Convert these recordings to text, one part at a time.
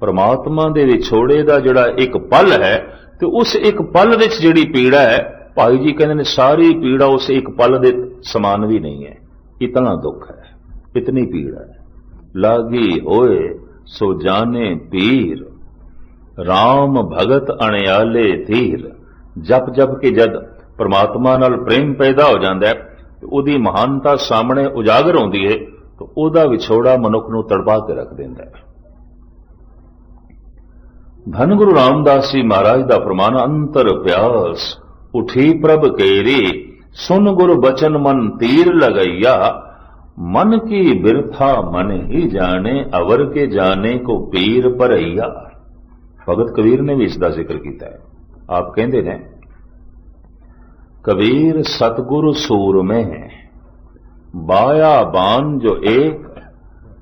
ਪਰਮਾਤਮਾ ਦੇ ਵਿਛੋੜੇ ਦਾ ਜਿਹੜਾ ਇੱਕ ਪਲ ਹੈ ਤੇ ਉਸ ਇੱਕ ਪਲ ਵਿੱਚ ਜਿਹੜੀ ਪੀੜਾ ਹੈ, ਭਾਈ ਜੀ ਕਹਿੰਦੇ ਨੇ ਸਾਰੀ ਪੀੜਾ ਉਸ ਇੱਕ ਪਲ ਦੇ ਸਮਾਨ ਵੀ ਨਹੀਂ ਹੈ। ਇਤਨਾ ਦੁੱਖ ਹੈ, ਇਤਨੀ ਪੀੜਾ ਹੈ। ਲਾਗੀ ਹੋਏ ਸੋ ਜਾਣੇ ਪੀਰ RAM ਭਗਤ ਅਣਿਆਲੇ ਧੀਰ। ਜਪ ਜਪ ਕੇ ਜਦ ਪਰਮਾਤਮਾ ਨਾਲ ਪ੍ਰੇਮ ਪੈਦਾ ਹੋ ਜਾਂਦਾ ਹੈ ਉਹਦੀ ਮਹਾਨਤਾ ਸਾਹਮਣੇ ਉਜਾਗਰ ਹੁੰਦੀ ਹੈ, ਤਾਂ ਉਹਦਾ ਵਿਛੋੜਾ ਮਨੁੱਖ ਨੂੰ ਤੜਪਾ ਕੇ ਰੱਖ ਦਿੰਦਾ ਹੈ। ਧੰਨ ਗੁਰੂ ਰਾਮਦਾਸ ਜੀ ਮਹਾਰਾਜ ਦਾ ਫਰਮਾਨ ਅੰਤਰ ਪਿਆਸ ਉਠੀ ਪ੍ਰਭ ਕੇਰੀ ਸੁਨ ਗੁਰ ਬਚਨ ਮਨ ਤੀਰ ਲਗਈਆ ਮਨ ਕੀ ਬਿਰਥਾ ਮਨ ਹੀ ਜਾਣੇ ਅਵਰ ਕੇ ਜਾਣੇ ਕੋ ਪੀਰ ਭਰਈਆ ਭਗਤ ਕਬੀਰ ਨੇ ਵੀ ਇਸ ਦਾ ਜ਼ਿਕਰ ਕੀਤਾ ਹੈ ਆਪ ਕਹਿੰਦੇ ਨੇ ਕਬੀਰ ਸਤਗੁਰ ਸੂਰ ਮੈਂ ਬਾਇਆ ਬਾਨ ਜੋ ਏਕ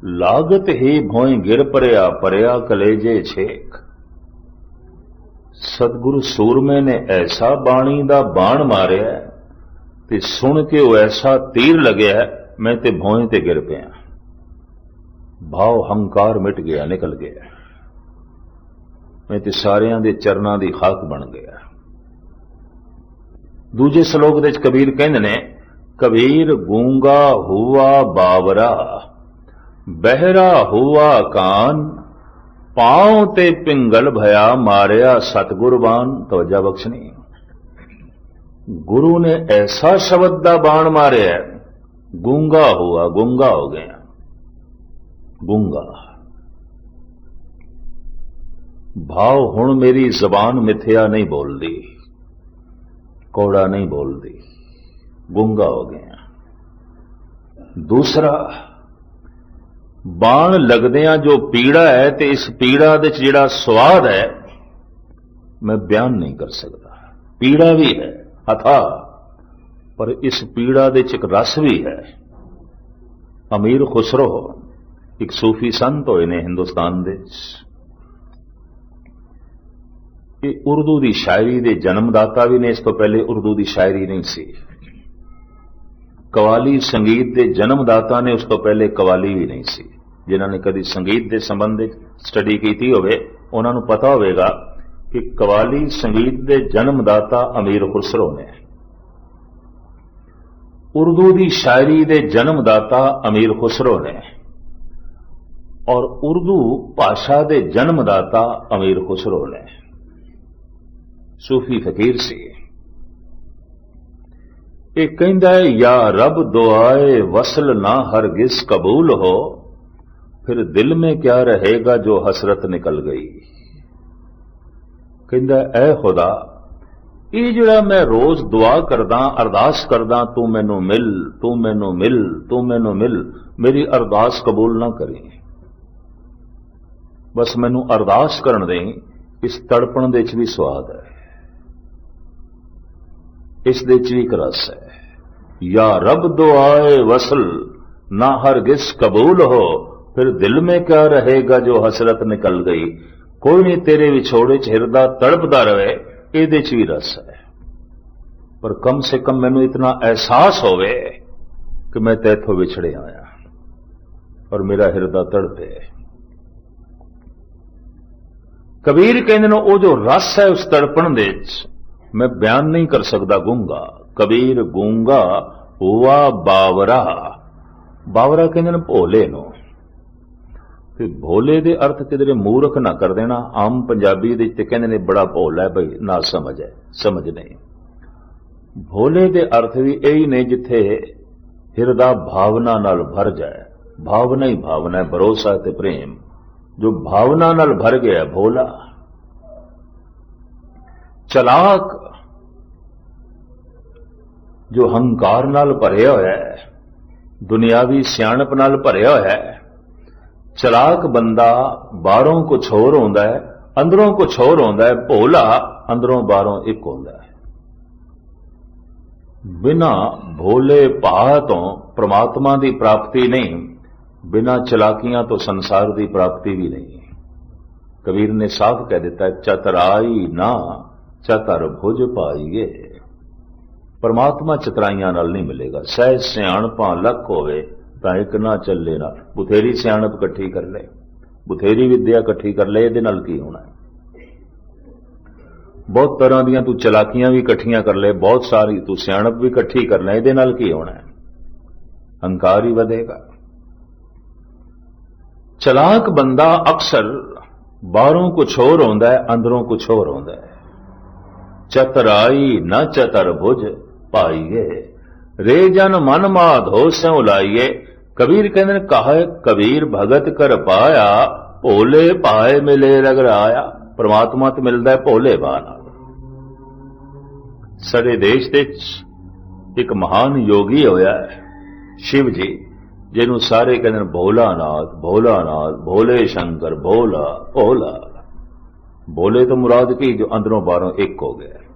ਲਾਗਤ ਹੀ ਭੋਏ ਗਿਰ ਪਰਿਆ ਪਰਿਆ ਕਲੇਜੇ ਛੇਕ ਸਤਿਗੁਰੂ ਸੂਰਮੇ ਨੇ ਐਸਾ ਬਾਣੀ ਦਾ ਬਾਣ ਮਾਰਿਆ ਤੇ ਸੁਣ ਕੇ ਉਹ ਐਸਾ ਤੀਰ ਲੱਗਿਆ, ਮੈਂ ਤੇ ਭੋਏ ਤੇ ਗਿਰ ਪਿਆ। ਭਾਵ ਹੰਕਾਰ ਮਿਟ ਗਿਆ, ਨਿਕਲ ਗਿਆ। ਮੈਂ ਤੇ ਸਾਰਿਆਂ ਦੇ ਚਰਨਾਂ ਦੀ ਖਾਕ ਬਣ ਗਿਆ। ਦੂਜੇ ਸ਼ਲੋਕ ਦੇ ਵਿੱਚ ਕਬੀਰ ਕਹਿੰਦੇ ਨੇ, ਕਬੀਰ ਗੂੰਗਾ ਹੁਆ ਬਾਵਰਾ, ਬਹਿਰਾ ਹੁਆ ਕਾਨ ਪਾਉ ਤੇ ਪਿੰਗਲ ਭਇਆ ਮਾਰਿਆ ਸਤਗੁਰਬਾਨ, ਤਵਜਾ ਬਖਸ਼ਣੀ ਗੁਰੂ ਨੇ ਐਸਾ ਸ਼ਬਦ ਦਾ ਬਾਣ ਮਾਰਿਆ ਗੂੰਗਾ ਹੁਆ, ਗੁੰਗਾ ਹੋ ਗਿਆ। ਗੂੰਗਾ। ਭਾਵ ਹੁਣ ਮੇਰੀ ਜ਼ਬਾਨ ਮਿੱਥਿਆ ਨਹੀਂ ਬੋਲਦੀ, ਕੋੜਾ ਨਹੀਂ ਬੋਲਦੀ, ਗੁੰਗਾ ਹੋ ਗਿਆ। ਦੂਸਰਾ ਬਾਣ ਲੱਗਦਿਆਂ ਜੋ ਪੀੜਾ ਹੈ ਤੇ ਇਸ ਪੀੜਾ ਦੇ ਵਿੱਚ ਜਿਹੜਾ ਸਵਾਦ ਹੈ, ਮੈਂ ਬਿਆਨ ਨਹੀਂ ਕਰ ਸਕਦਾ। ਪੀੜਾ ਵੀ ਹੈ, ਅਥਾ, ਪਰ ਇਸ ਪੀੜਾ ਦੇ ਵਿੱਚ ਇੱਕ ਰਸ ਵੀ ਹੈ। ਅਮੀਰ ਖੁਸਰੋ ਇੱਕ ਸੂਫੀ ਸੰਤ ਹੋਏ ਨੇ ਹਿੰਦੁਸਤਾਨ ਦੇ ਇਹ ਉਰਦੂ ਦੀ ਸ਼ਾਇਰੀ ਦੇ ਜਨਮਦਾਤਾ ਵੀ ਨੇ, ਇਸ ਤੋਂ ਪਹਿਲੇ ਉਰਦੂ ਦੀ ਸ਼ਾਇਰੀ ਨਹੀਂ ਸੀ। ਕਵਾਲੀ ਸੰਗੀਤ ਦੇ ਜਨਮਦਾਤਾ ਨੇ, ਉਸ ਤੋਂ ਪਹਿਲੇ ਕਵਾਲੀ ਵੀ ਨਹੀਂ ਸੀ। ਜਿਨ੍ਹਾਂ ਨੇ ਕਦੀ ਸੰਗੀਤ ਦੇ ਸੰਬੰਧ ਵਿੱਚ ਸਟੱਡੀ ਕੀਤੀ ਹੋਵੇ, ਉਹਨਾਂ ਨੂੰ ਪਤਾ ਹੋਵੇਗਾ ਕਿ ਕਵਾਲੀ ਸੰਗੀਤ ਦੇ ਜਨਮਦਾਤਾ ਅਮੀਰ ਖੁਸਰੋ ਨੇ। ਉਰਦੂ ਦੀ ਸ਼ਾਇਰੀ ਦੇ ਜਨਮਦਾਤਾ ਅਮੀਰ ਖੁਸਰੋ ਨੇ ਔਰ ਉਰਦੂ ਭਾਸ਼ਾ ਦੇ ਜਨਮਦਾਤਾ ਅਮੀਰ ਖੁਸਰੋ ਨੇ। ਸੂਫੀ ਫਕੀਰ ਸੀ। ਇਹ ਕਹਿੰਦਾ ਹੈ, ਯਾ ਰੱਬ ਦੁਆਏ ਵਸਲ ਨਾ ਹਰਗਿਜ਼ ਕਬੂਲ ਹੋ ਫਿਰ ਦਿਲ ਮੇ ਕਿਆ ਰਹੇਗਾ ਜੋ ਹਸਰਤ ਨਿਕਲ ਗਈ? ਕਹਿੰਦਾ, ਐ ਖੁਦਾ, ਇਹ ਜਿਹੜਾ ਮੈਂ ਰੋਜ਼ ਦੁਆ ਕਰਦਾ, ਅਰਦਾਸ ਕਰਦਾ, ਤੂੰ ਮੈਨੂੰ ਮਿਲ, ਤੂੰ ਮੈਨੂੰ ਮਿਲ, ਤੂੰ ਮੈਨੂੰ ਮਿਲ, ਮੇਰੀ ਅਰਦਾਸ ਕਬੂਲ ਨਾ ਕਰੀ। ਬਸ ਮੈਨੂੰ ਅਰਦਾਸ ਕਰਨ ਦੇ ਇਸ ਤੜਪਣ ਦੇ ਵਿੱਚ ਵੀ ਸਵਾਦ ਹੈ। ਇਸ ਦੇ ਵਿੱਚ ਵੀ ਰਸ ਹੈ। ਯਾ ਰਬ ਦੁਆਏ ਵਸਲ, ਨਾ ਹਰਗਿਜ਼ ਕਬੂਲ ਹੋ फिर दिल में क्या रहेगा जो हसरत निकल गई ਕੋਈ ਨਹੀਂ ਤੇਰੇ ਵਿਛੋੜੇ ਚ ਹਿਰਦਾ ਤੜਪਦਾ ਰਵੇ ਇਹਦੇ ਚ ਵੀ ਰਸ ਹੈ ਪਰ ਕਮ ਸੇ ਕਮ ਮੈਨੂੰ ਇਤਨਾ ਅਹਿਸਾਸ ਹੋਵੇ ਕਿ ਮੈਂ ਤੇਥੋਂ ਵਿਛੜਿਆ ਆਇਆ ਔਰ ਮੇਰਾ ਹਿਰਦਾ ਤੜਪੇ ਕਬੀਰ ਕਹਿੰਦੇ ਨੇ ਉਹ ਜੋ ਰਸ ਹੈ ਉਸ ਤੜਪਣ ਦੇ ਵਿੱਚ ਮੈਂ ਬਿਆਨ ਨਹੀਂ ਕਰ ਸਕਦਾ ਗੂੰਗਾ ਕਬੀਰ ਗੂੰਗਾ ਹੁਆ ਬਾਵਰਾ ਬਾਵਰਾ ਕਹਿੰਦੇ ਨੇ ਭੋਲੇ ਨੂੰ ਤੇ ਭੋਲੇ ਦੇ ਅਰਥ ਕਿਧਰੇ ਮੂਰਖ ਨਾ ਕਰ ਦੇਣਾ, ਆਮ ਪੰਜਾਬੀ ਦੇ ਤੇ ਕਹਿੰਦੇ ਨੇ ਬੜਾ ਭੋਲਾ ਹੈ ਬਈ ਨਾ ਸਮਝ ਹੈ, ਸਮਝ ਨਹੀਂ। ਭੋਲੇ ਦੇ ਅਰਥ ਵੀ ਇਹੀ ਨੇ ਜਿੱਥੇ ਹਿਰਦਾ ਭਾਵਨਾ ਨਾਲ ਭਰ ਜਾਏ। ਭਾਵਨਾ ਹੀ ਭਾਵਨਾ ਹੈ, ਭਰੋਸਾ ਤੇ ਪ੍ਰੇਮ। ਜੋ ਭਾਵਨਾ ਨਾਲ ਭਰ ਗਿਆ ਭੋਲਾ। ਚਲਾਕ ਜੋ ਹੰਕਾਰ ਨਾਲ ਭਰਿਆ ਹੋਇਆ ਹੈ, ਦੁਨਿਆਵੀ ਸਿਆਣਪ ਨਾਲ ਭਰਿਆ ਹੋਇਆ ਹੈ ਚਲਾਕ ਬੰਦਾ ਬਾਹਰੋਂ ਕੁਝ ਹੋਰ ਹੁੰਦਾ ਹੈ, ਅੰਦਰੋਂ ਕੁਝ ਹੋਰ ਹੁੰਦਾ ਹੈ, ਭੋਲਾ ਅੰਦਰੋਂ ਬਾਹਰੋਂ ਇੱਕ ਹੁੰਦਾ ਹੈ। ਬਿਨਾ ਭੋਲੇ ਭਾਅ ਤੋਂ ਪ੍ਰਮਾਤਮਾ ਦੀ ਪ੍ਰਾਪਤੀ ਨਹੀਂ, ਬਿਨਾ ਚਲਾਕੀਆਂ ਤੋਂ ਸੰਸਾਰ ਦੀ ਪ੍ਰਾਪਤੀ ਵੀ ਨਹੀਂ। ਕਬੀਰ ਨੇ ਸਾਫ਼ ਕਹਿ ਦਿੱਤਾ, ਚਤਰਾਈ ਨਾ, ਚਤਰ ਭੁਜ ਪਾਈਏ। ਪਰਮਾਤਮਾ ਚਤਰਾਈਆਂ ਨਾਲ ਨਹੀਂ ਮਿਲੇਗਾ, ਸਹਿ ਸਿਆਣਪਾਂ ਲੱਖ ਹੋਵੇ ਤਾਂ ਇੱਕ ਨਾ ਚੱਲੇ ਨਾਲ ਬਥੇਰੀ ਸਿਆਣਪ ਇਕੱਠੀ ਕਰ ਲੈ ਬਥੇਰੀ ਵਿਦਿਆ ਇਕੱਠੀ ਕਰ ਲੈ ਇਹਦੇ ਨਾਲ ਕੀ ਹੋਣਾ? ਬਹੁਤ ਤਰ੍ਹਾਂ ਦੀਆਂ ਤੂੰ ਚਲਾਕੀਆਂ ਵੀ ਇਕੱਠੀਆਂ ਕਰ ਲੈ ਬਹੁਤ ਸਾਰੀ ਤੂੰ ਸਿਆਣਪ ਵੀ ਇਕੱਠੀ ਕਰ ਲੈ ਇਹਦੇ ਨਾਲ ਕੀ ਹੋਣਾ? ਹੰਕਾਰ ਹੀ ਵਧੇਗਾ। ਚਲਾਕ ਬੰਦਾ ਅਕਸਰ ਬਾਹਰੋਂ ਕੁਛ ਹੋਰ ਹੁੰਦਾ ਹੈ, ਅੰਦਰੋਂ ਕੁਛ ਹੋਰ ਹੁੰਦਾ ਹੈ। ਚਤਰਾਈ ਨਾ ਚਤਰ ਭੁਜ ਪਾਈਏ, ਰੇ ਜਨ ਮਨ ਮਾਧੋ ਸਿਉ ਲਾਈਏ ਕਬੀਰ ਕਹਿੰਦੇ ਨੇ, ਕਹੇ ਕਬੀਰ ਭਗਤ ਕਰ ਪਾਇਆ, ਭੋਲੇ ਪਾਏ ਮਿਲੇ ਰਗਰਾਇਆ ਪ੍ਰਮਾਤਮਾ ਤੇ ਮਿਲਦਾ ਭੋਲੇ ਬਾ ਨਾਲ। ਸਾਡੇ ਦੇਸ਼ ਦੇ ਵਿੱਚ ਇੱਕ ਮਹਾਨ ਯੋਗੀ ਹੋਇਆ ਹੈ, ਸ਼ਿਵ ਜੀ, ਜਿਹਨੂੰ ਸਾਰੇ ਕਹਿੰਦੇ ਨੇ, ਭੋਲਾਨਾਥ ਭੋਲਾਨਾਥ, ਭੋਲੇ ਸ਼ੰਕਰ, ਭੋਲਾ ਭੋਲਾ। ਭੋਲੇ ਤੋਂ ਮੁਰਾਦ ਕੀ, ਜੋ ਅੰਦਰੋਂ ਬਾਹਰੋਂ ਇੱਕ ਹੋ ਗਿਆ।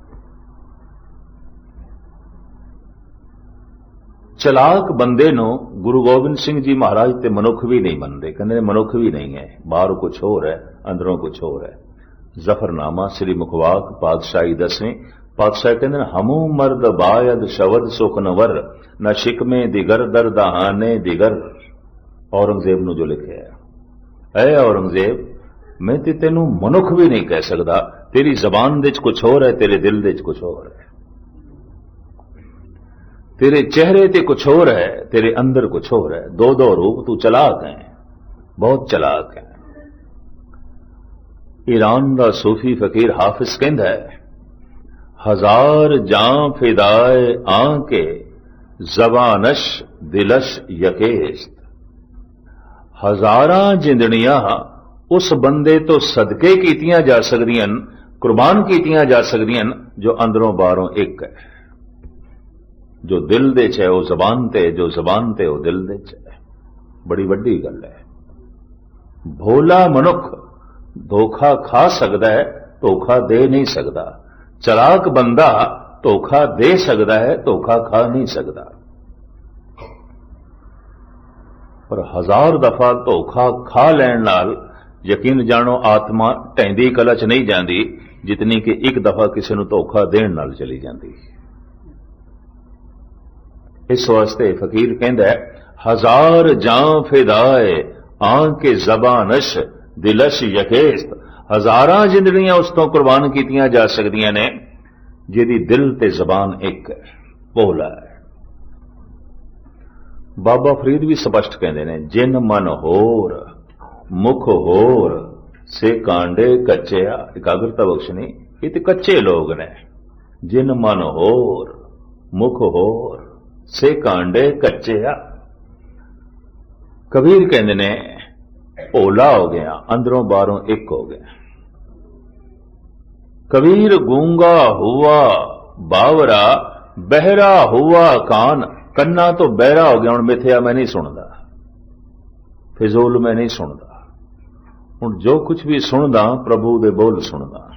ਚਲਾਕ ਬੰਦੇ ਨੂੰ ਗੁਰੂ ਗੋਬਿੰਦ ਸਿੰਘ ਜੀ ਮਹਾਰਾਜ ਤੇ ਮਨੁੱਖ ਵੀ ਨਹੀਂ ਮੰਨਦੇ। ਕਹਿੰਦੇ ਨੇ, ਮਨੁੱਖ ਵੀ ਨਹੀਂ ਹੈ। ਬਾਹਰੋਂ ਕੁਝ ਹੋਰ ਹੈ, ਅੰਦਰੋਂ ਕੁਝ ਹੋਰ ਹੈ। ਜ਼ਫਰਨਾਮਾ ਸ੍ਰੀ ਮੁਖਵਾਕ ਪਾਤਸ਼ਾਹੀ ਦਸਵੇਂ ਪਾਤਸ਼ਾਹ ਕਹਿੰਦੇ ਨੇ, ਹਮੂ ਮਰਦ ਬਾਇਦ ਸ਼ਬਦ ਸੁਖ ਨਵਰ, ਨਾ ਸ਼ਿਕਮੇ ਦਿਗਰ ਦਰਦਾਨੇ ਦਿਗਰ। ਔਰੰਗਜ਼ੇਬ ਨੂੰ ਜੋ ਲਿਖਿਆ ਹੈ, ਐ ਔਰੰਗਜ਼ੇਬ, ਮੈਂ ਤੇ ਤੈਨੂੰ ਮਨੁੱਖ ਵੀ ਨਹੀਂ ਕਹਿ ਸਕਦਾ। ਤੇਰੀ ਜ਼ਬਾਨ ਦੇ ਵਿੱਚ ਕੁਝ ਹੋਰ ਹੈ, ਤੇਰੇ ਦਿਲ ਦੇ ਵਿੱਚ ਕੁਝ ਹੋਰ ਹੈ। ਤੇਰੇ ਚਿਹਰੇ ਤੇ ਕੁਝ ਹੋਰ ਹੈ ਤੇਰੇ ਅੰਦਰ ਕੁਝ ਹੋਰ ਹੈ ਦੋ ਦੋ ਰੂਪ ਤੂੰ ਚਲਾਕ ਹੈ ਬਹੁਤ ਚਲਾਕ ਹੈ ਈਰਾਨ ਦਾ ਸੂਫੀ ਫਕੀਰ ਹਾਫਿਜ਼ ਕਹਿੰਦਾ ਹੈ ਹਜ਼ਾਰ ਜਾਂ ਫਿਦਾਏ ਆਂਕੇ ਜ਼ਬਾਨਸ਼ ਦਿਲਸ਼ ਯਕੇਸਤ ਹਜ਼ਾਰਾਂ ਜਿੰਦੜੀਆਂ ਉਸ ਬੰਦੇ ਤੋਂ ਸਦਕੇ ਕੀਤੀਆਂ ਜਾ ਸਕਦੀਆਂ ਹਨ, ਕੁਰਬਾਨ ਕੀਤੀਆਂ ਜਾ ਸਕਦੀਆਂ ਹਨ, ਜੋ ਅੰਦਰੋਂ ਬਾਹਰੋਂ ਇੱਕ ਹੈ ਜੋ ਦਿਲ ਦੇ ਚ ਹੈ, ਉਹ ਜ਼ਬਾਨ ਤੇ, ਜੋ ਜ਼ਬਾਨ ਤੇ ਉਹ ਦਿਲ ਦੇ ਚ ਹੈ। ਬੜੀ ਵੱਡੀ ਗੱਲ ਹੈ। ਭੋਲਾ ਮਨੁੱਖ ਧੋਖਾ ਖਾ ਸਕਦਾ ਹੈ, ਧੋਖਾ ਦੇ ਨਹੀਂ ਸਕਦਾ। ਚਲਾਕ ਬੰਦਾ ਧੋਖਾ ਦੇ ਸਕਦਾ ਹੈ, ਧੋਖਾ ਖਾ ਨਹੀਂ ਸਕਦਾ। ਪਰ ਹਜ਼ਾਰ ਦਫਾ ਧੋਖਾ ਖਾ ਲੈਣ ਨਾਲ ਯਕੀਨ ਜਾਣੋ, ਆਤਮਾ ਟੈਂਦੀ ਕਲਾ ਚ ਨਹੀਂ ਜਾਂਦੀ, ਜਿਤਨੀ ਕਿ ਇੱਕ ਦਫਾ ਕਿਸੇ ਨੂੰ ਧੋਖਾ ਦੇਣ ਨਾਲ ਚਲੀ ਜਾਂਦੀ। ਹੈ ਇਸ ਵਾਸਤੇ ਫਕੀਰ ਕਹਿੰਦਾ ਹਜ਼ਾਰ ਜਾਂ ਫਿਦਾਏ ਆਂਕੇ ਜ਼ਬਾਨਸ਼, ਦਿਲਸ਼ ਯਕੇਸਤ ਹਜ਼ਾਰਾਂ ਜਿੰਦੜੀਆਂ ਉਸ ਤੋਂ ਕੁਰਬਾਨ ਕੀਤੀਆਂ ਜਾ ਸਕਦੀਆਂ ਨੇ, ਜਿਹਦੀ ਦਿਲ ਤੇ ਜ਼ਬਾਨ ਇੱਕ ਹੈ ਭੋਲਾ ਹੈ ਬਾਬਾ ਫਰੀਦ ਵੀ ਸਪਸ਼ਟ ਕਹਿੰਦੇ ਨੇ, ਜਿਨ ਮਨ ਹੋਰ, ਮੁਖ ਹੋਰ, ਸੇ ਕਾਂਡੇ ਕੱਚਿਆ ਇਕਾਗਰਤਾ ਬਖਸ਼ਣੀ, ਇਹ ਤੇ ਕੱਚੇ ਲੋਕ ਨੇ। ਜਿਨ ਮਨ ਹੋਰ, ਮੁਖ ਹੋਰ ਸੇ ਕਾਂਡੇ ਕੱਚਿਆ ਕਬੀਰ ਕਹਿੰਦੇ ਨੇ ਭੋਲਾ ਹੋ ਗਿਆ, ਅੰਦਰੋਂ ਬਾਹਰੋਂ ਇੱਕ ਹੋ ਗਿਆ। ਕਬੀਰ ਗੂੰਗਾ ਹੁਆ, ਬਾਵਰਾ, ਬਹਿਰਾ ਹੁਆ ਕਾਨ, ਕੰਨਾਂ ਤੋਂ ਬਹਿਰਾ ਹੋ ਗਿਆ, ਹੁਣ ਮਿਥਿਆ ਮੈਂ ਨਹੀਂ ਸੁਣਦਾ। ਫਿਜ਼ੂਲ ਮੈਂ ਨਹੀਂ ਸੁਣਦਾ। ਹੁਣ ਜੋ ਕੁਝ ਵੀ ਸੁਣਦਾ, ਪ੍ਰਭੂ ਦੇ ਬੋਲ ਸੁਣਦਾ।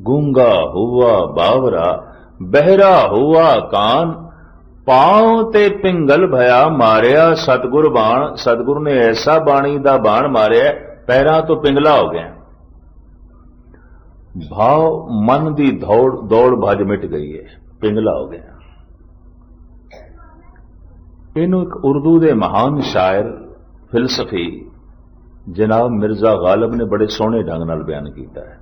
ਗੂੰਗਾ ਹੁਆ, ਬਾਵਰਾ, ਬਹਿਰਾ ਹੁਆ ਕਾਨ ਪਾਉ ਤੇ ਪਿੰਗਲ ਭਇਆ ਮਾਰਿਆ, ਸਤਗੁਰ ਬਾਣ, ਸਤਗੁਰ ਨੇ ਐਸਾ ਬਾਣੀ ਦਾ ਬਾਣ ਮਾਰਿਆ, ਪੈਰਾਂ ਤੋਂ ਪਿੰਗਲਾ ਹੋ ਗਿਆ। ਭਾਵ ਮਨ ਦੀ ਦੌੜ ਦੌੜ ਭਜ ਮਿਟ ਗਈ ਹੈ, ਪਿੰਗਲਾ ਹੋ ਗਿਆ। ਇਹਨੂੰ ਇੱਕ ਉਰਦੂ ਦੇ ਮਹਾਨ ਸ਼ਾਇਰ, ਫਿਲਸਫੀ, ਜਨਾਬ ਮਿਰਜ਼ਾ ਗਾਲਬ ਨੇ ਬੜੇ ਸੋਹਣੇ ਢੰਗ ਨਾਲ ਬਿਆਨ ਕੀਤਾ ਹੈ।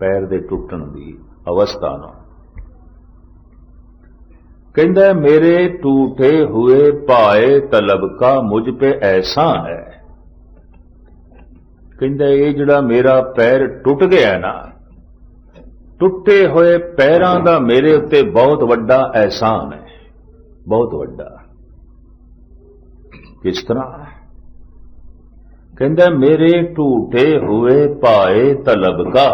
ਪੈਰ ਦੇ ਟੁੱਟਣ ਦੀ ਅਵਸਥਾ ਨੂੰ। ਕਹਿੰਦਾ, ਮੇਰੇ ਟੂਟੇ ਹੋਏ ਭਾਏ ਤਲਬ ਕਾ ਮੁਝ ਪੇ ਐਸਾ ਹੈ। ਕਹਿੰਦਾ, ਇਹ ਜਿਹੜਾ ਮੇਰਾ ਪੈਰ ਟੁੱਟ ਗਿਆ ਨਾ, ਟੁੱਟੇ ਹੋਏ ਪੈਰਾਂ ਦਾ ਮੇਰੇ ਉੱਤੇ ਬਹੁਤ ਵੱਡਾ ਐਹਸਾਨ ਹੈ, ਬਹੁਤ ਵੱਡਾ। ਕਿਸ ਤਰ੍ਹਾਂ? ਕਹਿੰਦਾ, ਮੇਰੇ ਟੂਟੇ ਹੋਏ ਪਾਏ ਤਲਬ ਕਾ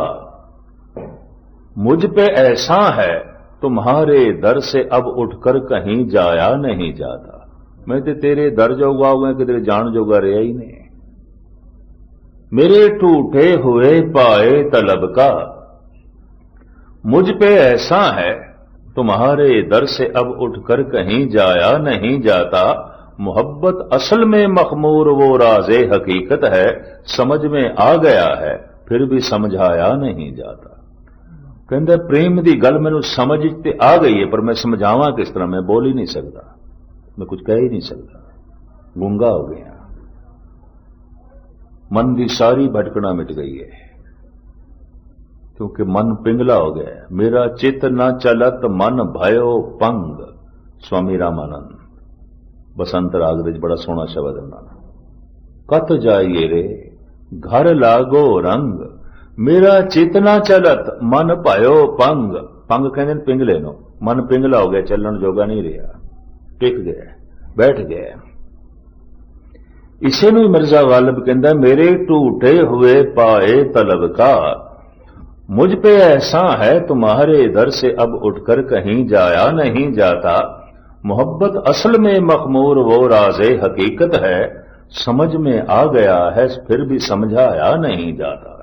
ਮੁਝ ਪੇ ਐਸਾ ਹੈ। تمہارے در سے اب اٹھ کر کہیں جایا نہیں جاتا۔ میں تے تیرے در جوگا ہوئے کہ تیرے جان جوگا رہا ہی نہیں۔ میرے ٹوٹے ہوئے پائے طلب کا۔ مجھ پہ ایسا ہے، تمہارے در سے اب اٹھ کر کہیں جایا نہیں جاتا۔ محبت اصل میں مخمور وہ راز حقیقت ہے، سمجھ میں آ گیا ہے، پھر بھی سمجھایا نہیں جاتا۔ ਕਹਿੰਦਾ, ਪ੍ਰੇਮ ਦੀ ਗੱਲ ਮੈਨੂੰ ਸਮਝ ਤੇ ਆ ਗਈ ਹੈ ਪਰ ਮੈਂ ਸਮਝਾਵਾਂ ਕਿਸ ਤਰ੍ਹਾਂ? ਮੈਂ ਬੋਲ ਹੀ ਨਹੀਂ ਸਕਦਾ। ਮੈਂ ਕੁਝ ਕਹਿ ਹੀ ਨਹੀਂ ਸਕਦਾ। ਗੁੰਗਾ ਹੋ ਗਿਆ। ਮਨ ਦੀ ਸਾਰੀ ਭਟਕਣਾ ਮਿਟ ਗਈ ਹੈ ਕਿਉਂਕਿ ਮਨ ਪਿੰਗਲਾ ਹੋ ਗਿਆ ਮੇਰਾ ਚਿਤ ਨਾ ਚਲਤ, ਮਨ ਭਇਓ ਪੰਗ ਸਵਾਮੀ ਰਾਮਾਨੰਦ। ਬਸੰਤ ਰਾਗ ਵਿੱਚ ਬੜਾ ਸੋਹਣਾ ਸ਼ਬਦ ਹੈ ਉਹਨਾਂ ਦਾ। ਕਤ ਜਾਈਏ ਰੇ? ਘਰ ਲਾਗੋ ਰੰਗ। میرا چیتنا چلت من پاؤ پنگ پنگ کہ پنگلے نو من پنگلا ہو گیا چلن جوگا نہیں رہا ٹک گئے بیٹھ گئے اسے میں مرزا غالب کہند میرے ٹوٹے ہوئے پائے طلب کا مجھ پہ ایسا ہے تمہارے در سے اب اٹھ کر کہیں جایا نہیں جاتا محبت اصل میں مخمور وہ راز حقیقت ہے سمجھ میں آ گیا ہے پھر بھی سمجھایا نہیں جاتا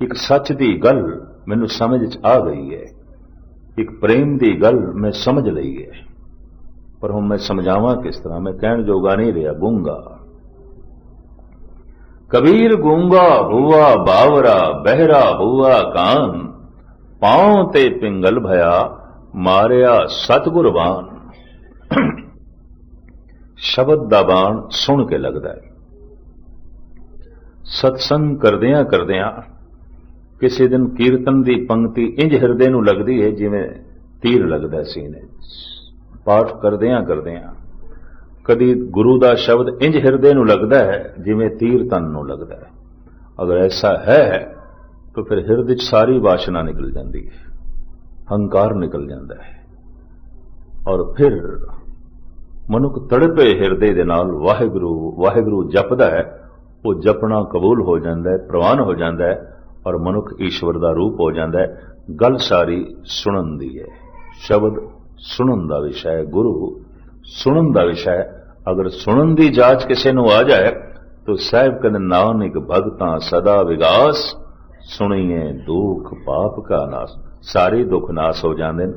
ਇੱਕ ਸੱਚ ਦੀ ਗੱਲ ਮੈਨੂੰ ਸਮਝ ਚ ਆ ਗਈ ਹੈ। ਇੱਕ ਪ੍ਰੇਮ ਦੀ ਗੱਲ ਮੈਂ ਸਮਝ ਲਈ ਹੈ। ਪਰ ਹੁਣ ਮੈਂ ਸਮਝਾਵਾਂ ਕਿਸ ਤਰ੍ਹਾਂ? ਮੈਂ ਕਹਿਣ ਜੋਗਾ ਨਹੀਂ ਰਿਹਾ, ਗੂੰਗਾ। ਕਬੀਰ ਗੂੰਗਾ ਹੋਆ ਬਾਵਰਾ, ਬਹਿਰਾ ਹੋਆ ਕਾਨ। ਪਾਉ ਤੇ ਪਿੰਗਲ ਭਇਆ, ਮਾਰਿਆ ਸਤਗੁਰਬਾਨ। ਸ਼ਬਦ ਦਾ ਬਾਣ ਸੁਣ ਕੇ ਲੱਗਦਾ ਹੈ। ਸਤਸੰਗ ਕਰਦਿਆਂ ਕਰਦਿਆਂ ਕਿਸੇ ਦਿਨ ਕੀਰਤਨ ਦੀ ਪੰਕਤੀ ਇੰਜ ਹਿਰਦੇ ਨੂੰ ਲੱਗਦੀ ਹੈ ਜਿਵੇਂ ਤੀਰ ਲੱਗਦਾ ਸੀਨੇ 'ਚ ਪਾਠ ਕਰਦੇ ਕਰਦਿਆਂ। ਕਦੀ ਗੁਰੂ ਦਾ ਸ਼ਬਦ ਇੰਜ ਹਿਰਦੇ ਨੂੰ ਲੱਗਦਾ ਹੈ ਜਿਵੇਂ ਤੀਰ ਤਨ ਨੂੰ ਲੱਗਦਾ ਹੈ। ਅਗਰ ਐਸਾ ਹੈ, ਤਾਂ ਫਿਰ ਹਿਰਦੇ 'ਚ ਸਾਰੀ ਵਾਸ਼ਨਾ ਨਿਕਲ ਜਾਂਦੀ ਹੈ ਹੰਕਾਰ ਨਿਕਲ ਜਾਂਦਾ ਹੈ। ਔਰ ਫਿਰ ਮਨੁੱਖ ਤੜਪੇ ਹਿਰਦੇ ਦੇ ਨਾਲ ਵਾਹਿਗੁਰੂ ਵਾਹਿਗੁਰੂ ਜਪਦਾ ਹੈ, ਉਹ ਜਪਣਾ ਕਬੂਲ ਹੋ ਜਾਂਦਾ ਹੈ, ਪ੍ਰਵਾਨ ਹੋ ਜਾਂਦਾ ਹੈ। ਔਰ ਮਨੁੱਖ ਈਸ਼ਵਰ ਦਾ ਰੂਪ ਹੋ ਜਾਂਦਾ ਹੈ। ਗੱਲ ਸਾਰੀ ਸੁਣਨ ਦੀ ਹੈ। ਸ਼ਬਦ ਸੁਣਨ ਦਾ ਵਿਸ਼ਾ ਹੈ, ਗੁਰੂ ਸੁਣਨ ਦਾ ਵਿਸ਼ਾ ਹੈ। ਅਗਰ ਸੁਣਨ ਦੀ ਜਾਂਚ ਕਿਸੇ ਨੂੰ ਆ ਜਾਏ, ਤੋ ਸਾਹਿਬ ਕਹਿੰਦੇ, ਨਾਨਕ ਭਗਤਾਂ ਸਦਾ ਵਿਗਾਸ, ਸੁਣੀਏ ਦੁੱਖ ਪਾਪ ਕਾ ਨਾਸ। ਸਾਰੇ ਦੁੱਖ ਨਾਸ ਹੋ ਜਾਂਦੇ ਨੇ।